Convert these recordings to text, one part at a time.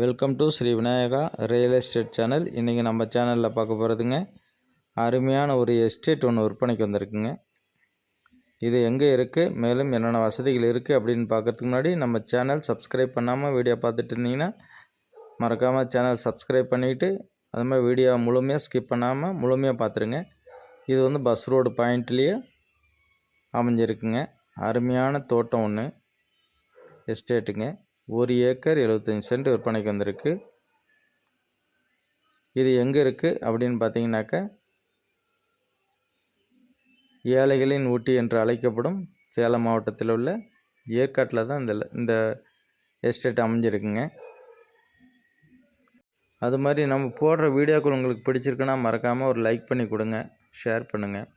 Welcome to Shri Vinayaka real estate channel இன்றைக்கி நம்ம சேனலில் பார்க்க போகிறதுங்க அருமையான ஒரு எஸ்டேட் ஒன்று விற்பனைக்கு வந்திருக்குங்க. இது எங்கே இருக்குது மேலும் என்னென்ன வசதிகள் இருக்குது அப்படின்னு பார்க்கறதுக்கு முன்னாடி நம்ம சேனல் சப்ஸ்கிரைப் பண்ணாமல் வீடியோ பார்த்துட்டு இருந்தீங்கன்னா மறக்காமல் சேனல் சப்ஸ்கிரைப் பண்ணிவிட்டு அது மாதிரி வீடியோ முழுமையாக ஸ்கிப் பண்ணாமல் முழுமையாக பார்த்துருங்க. இது வந்து பஸ் ரோடு பாயிண்ட்லேயே அமைஞ்சிருக்குங்க. அருமையான தோட்டம் ஒன்று எஸ்டேட்டுங்க ஒரு ஏக்கர் எழுபத்தஞ்சி சென்ட் விற்பனைக்கு வந்திருக்கு. இது எங்கே இருக்குது அப்படின்னு பார்த்தீங்கன்னாக்க ஏழைகளின் ஊட்டி என்று அழைக்கப்படும் சேலம் மாவட்டத்தில் உள்ள ஏற்காட்டில் தான் இந்த இந்த எஸ்டேட் அமைஞ்சிருக்குங்க. அது மாதிரி நம்ம போடுற வீடியோக்கள் உங்களுக்கு பிடிச்சிருக்குன்னா மறக்காமல் ஒரு லைக் பண்ணி கொடுங்க ஷேர் பண்ணுங்கள்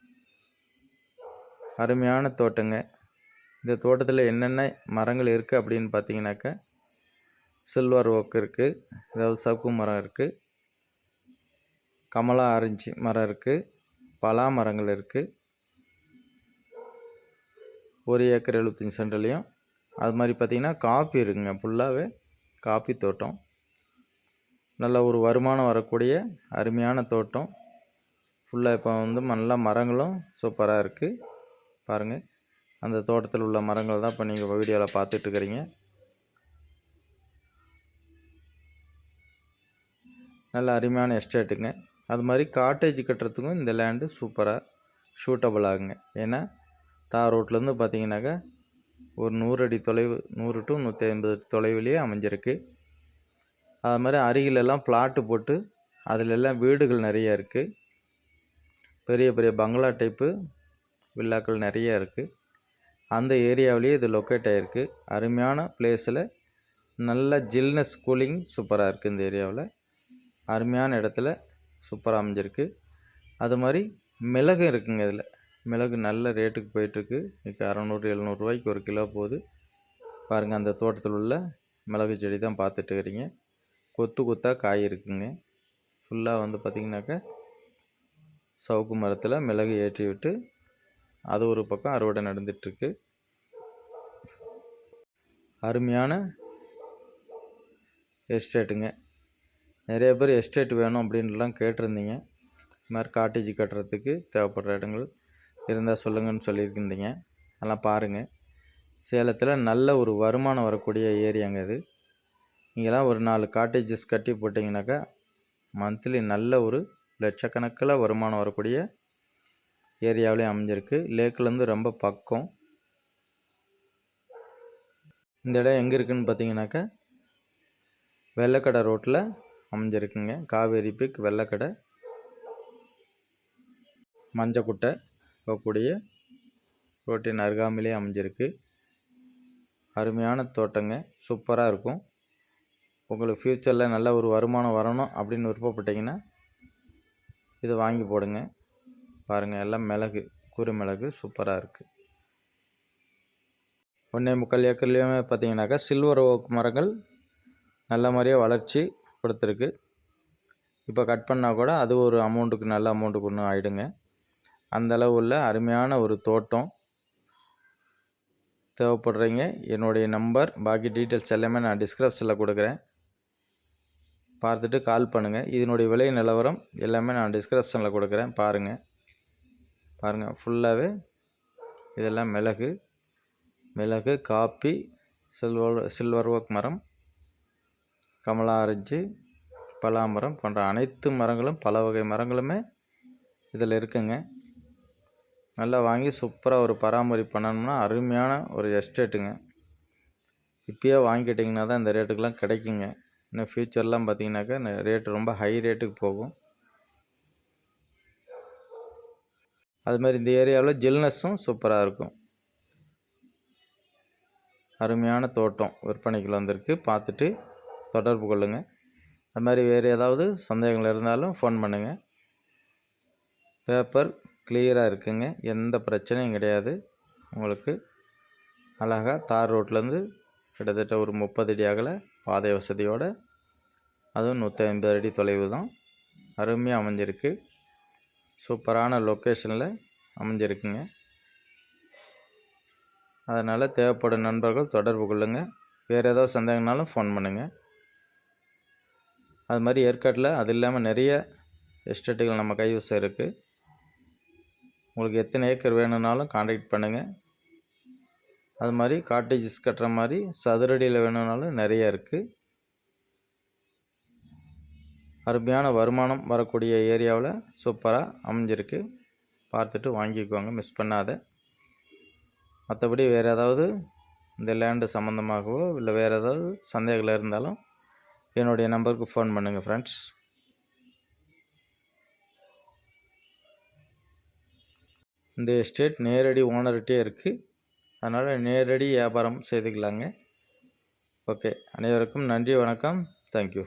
அருமையான தோட்டங்க. இந்த தோட்டத்தில் என்னென்ன மரங்கள் இருக்குது அப்படின்னு பார்த்தீங்கன்னாக்கா சில்வர் ஓக் இருக்குது அதாவது சவுக்கு மரம் இருக்குது கமலா ஆரஞ்சு மரம் இருக்குது பலா மரங்கள் இருக்குது ஒரு ஏக்கர் எழுபத்தஞ்சி சென்ட்லேயும் அது மாதிரி பார்த்திங்கன்னா காஃபி இருக்குங்க ஃபுல்லாகவே காஃபி தோட்டம். நல்ல ஒரு வருமானம் வரக்கூடிய அருமையான தோட்டம். ஃபுல்லாக இப்போ வந்து நல்லா மரங்களும் சூப்பராக இருக்குது பாருங்கள் அந்த தோட்டத்தில் உள்ள மரங்கள் தான் இப்போ நீங்கள் வீடியோவில் பார்த்துட்டு இருக்கிறீங்க நல்ல அருமையான எஸ்டேட்டுங்க. அது மாதிரி காட்டேஜ் கட்டுறதுக்கும் இந்த லேண்டு சூப்பராக சூட்டபிள் ஆகுங்க. ஏன்னா தார் ரோட்லேருந்து பார்த்தீங்கன்னாக்கா ஒரு நூறு அடி தொலைவு நூறு டு நூற்றி ஐம்பது தொலைவிலேயே அமைஞ்சிருக்கு. அது மாதிரி அருகிலெல்லாம் ஃப்ளாட்டு போட்டு அதிலெல்லாம் வீடுகள் நிறைய இருக்குது பெரிய பெரிய பங்களா டைப்பு வில்லாக்கள் நிறைய இருக்குது அந்த ஏரியாவிலேயே இது லொக்கேட் ஆகிருக்கு அருமையான பிளேஸில் நல்ல ஜில்னஸ் கூலிங் சூப்பராக இருக்குது இந்த ஏரியாவில். அருமையான இடத்துல சூப்பராக அமைஞ்சிருக்கு. அது மாதிரி மிளகு இருக்குங்க இதில். மிளகு நல்ல ரேட்டுக்கு போயிட்டுருக்கு. இப்போ அறநூறு எழுநூறுவாய்க்கு ஒரு கிலோ போகுது. பாருங்கள் அந்த தோட்டத்தில் உள்ள மிளகு செடி தான் பார்த்துட்டு இருக்கிறீங்க. கொத்து கொத்தாக காய் இருக்குங்க. ஃபுல்லாக வந்து பார்த்திங்கனாக்கா சவுக்கு மரத்தில் மிளகு ஏற்றி விட்டு அது ஒரு பக்கம் அறுவடை நடந்துகிட்ருக்கு அருமையான எஸ்டேட்டுங்க. நிறைய பேர் எஸ்டேட் வேணும் அப்படின்லாம் கேட்டிருந்தீங்க. இது மாதிரி காட்டேஜ் கட்டுறதுக்கு தேவைப்படுற இடங்கள் இருந்தால் சொல்லுங்கன்னு சொல்லியிருந்தீங்க. அதெல்லாம் பாருங்கள் சேலத்தில் நல்ல ஒரு வருமானம் வரக்கூடிய ஏரியாங்க இது. இங்கெல்லாம் ஒரு நாலு காட்டேஜஸ் கட்டி போட்டிங்கனாக்கா மந்த்லி நல்ல ஒரு லட்சக்கணக்கில் வருமானம் வரக்கூடிய ஏரியாவிலே அமைஞ்சிருக்கு. லேக்லேருந்து ரொம்ப பக்கம். இந்த இடம் எங்கே இருக்குதுன்னு பார்த்தீங்கன்னாக்கா வெள்ளக்கடை ரோட்டில் அமைஞ்சிருக்குங்க. காவேரி பிக் வெள்ளக்கடை மஞ்சக்குட்டை போகக்கூடிய ரோட்டின் அருகாமையிலே அமைஞ்சிருக்கு. அருமையான தோட்டங்க சூப்பராக இருக்கும். உங்களுக்கு ஃப்யூச்சரில் நல்ல ஒரு வருமானம் வரணும் அப்படின்னு விருப்பப்பட்டீங்கன்னா இதை வாங்கி போடுங்க. பாருங்கள் எல்லாம் மிளகு குறுமிளகு சூப்பராக இருக்குது ஒன்றே முக்கால் ஏக்கர்லேயுமே பார்த்தீங்கன்னாக்கா சில்வர் ஓக் மரங்கள் நல்ல மாதிரியே வளர்ச்சி கொடுத்துருக்கு. இப்போ கட் பண்ணால் கூட அது ஒரு அமௌண்ட்டுக்கு நல்ல அமௌண்ட்டுக்கு ஒன்று ஆகிடுங்க அந்தளவு உள்ள அருமையான ஒரு தோட்டம் தேவைப்படுறீங்க. என்னுடைய நம்பர் பாக்கி டீட்டெயில்ஸ் எல்லாமே நான் டிஸ்கிரிப்ஷனில் கொடுக்குறேன். பார்த்துட்டு கால் பண்ணுங்கள் இதனுடைய விலை நிலவரம் எல்லாமே நான் டிஸ்கிரிப்ஷனில் கொடுக்குறேன். பாருங்கள் பாருங்கள் ஃபுல்லாகவே இதெல்லாம் மிளகு மிளகு காப்பி சில்வர் சில்வர் ஒர்க் மரம் கமலா ஆரஞ்சு பலாமரம் போன்ற அனைத்து மரங்களும் பல வகை மரங்களுமே இதில் இருக்குங்க. நல்லா வாங்கி சூப்பராக ஒரு பராமரிப்பு பண்ணணும்னா அருமையான ஒரு எஸ்டேட்டுங்க. இப்போயே வாங்கிட்டிங்கன்னா தான் இந்த ரேட்டுக்கெலாம் கிடைக்குங்க. இன்னும் ஃப்யூச்சர்லாம் பார்த்தீங்கன்னாக்கா ரேட்டு ரொம்ப ஹை ரேட்டுக்கு போகும். அது மாதிரி இந்த ஏரியாவில் ஜில்னஸும் சூப்பராக இருக்கும். அருமையான தோட்டம் விற்பனைக்கு வந்திருக்கு. பார்த்துட்டு தொடர்பு கொள்ளுங்கள் அது மாதிரி வேறு ஏதாவது சந்தேகங்கள் இருந்தாலும் ஃபோன் பண்ணுங்கள் பேப்பர் கிளியராக இருக்குங்க. எந்த பிரச்சனையும் கிடையாது. உங்களுக்கு அழகாக தார் ரோட்லேருந்து கிட்டத்தட்ட ஒரு முப்பது அடி அகல பாதை வசதியோடு அதுவும் நூற்றி ஐம்பது அடி தொலைவு தான். அருமையாக அமைஞ்சிருக்கு. சூப்பரான லொக்கேஷனில் அமைஞ்சிருக்குங்க. அதனால் தேவைப்படும் நண்பர்கள் தொடர்பு கொள்ளுங்கள் வேறு ஏதாவது சந்தேகம்னாலும் ஃபோன் பண்ணுங்கள் அது மாதிரி ஏற்காட்டில் அது இல்லாமல் நிறைய எஸ்டேட்டுகள் நம்ம கைவசம் இருக்குது உங்களுக்கு எத்தனை ஏக்கர் வேணும்னாலும் காண்டாக்ட் பண்ணுங்கள் அது மாதிரி காட்டேஜஸ் கட்டுற மாதிரி சதுரடியில் வேணும்னாலும் நிறைய இருக்குது அருமையான வருமானம் வரக்கூடிய ஏரியாவில் சூப்பராக அமைஞ்சிருக்கு. பார்த்துட்டு வாங்கிக்குவாங்க மிஸ் பண்ணாத. மற்றபடி வேறு ஏதாவது இந்த லேண்டு சம்மந்தமாகவோ இல்லை வேறு ஏதாவது சந்தேகங்கள் இருந்தாலும் என்னுடைய நம்பருக்கு ஃபோன் பண்ணுங்கள் ஃப்ரெண்ட்ஸ் இந்த எஸ்டேட் நேரடி ஓனர்கிட்டே இருக்குது அதனால் நேரடி வியாபாரம் செய்துக்கலாங்க. ஓகே அனைவருக்கும் நன்றி வணக்கம். தேங்க்யூ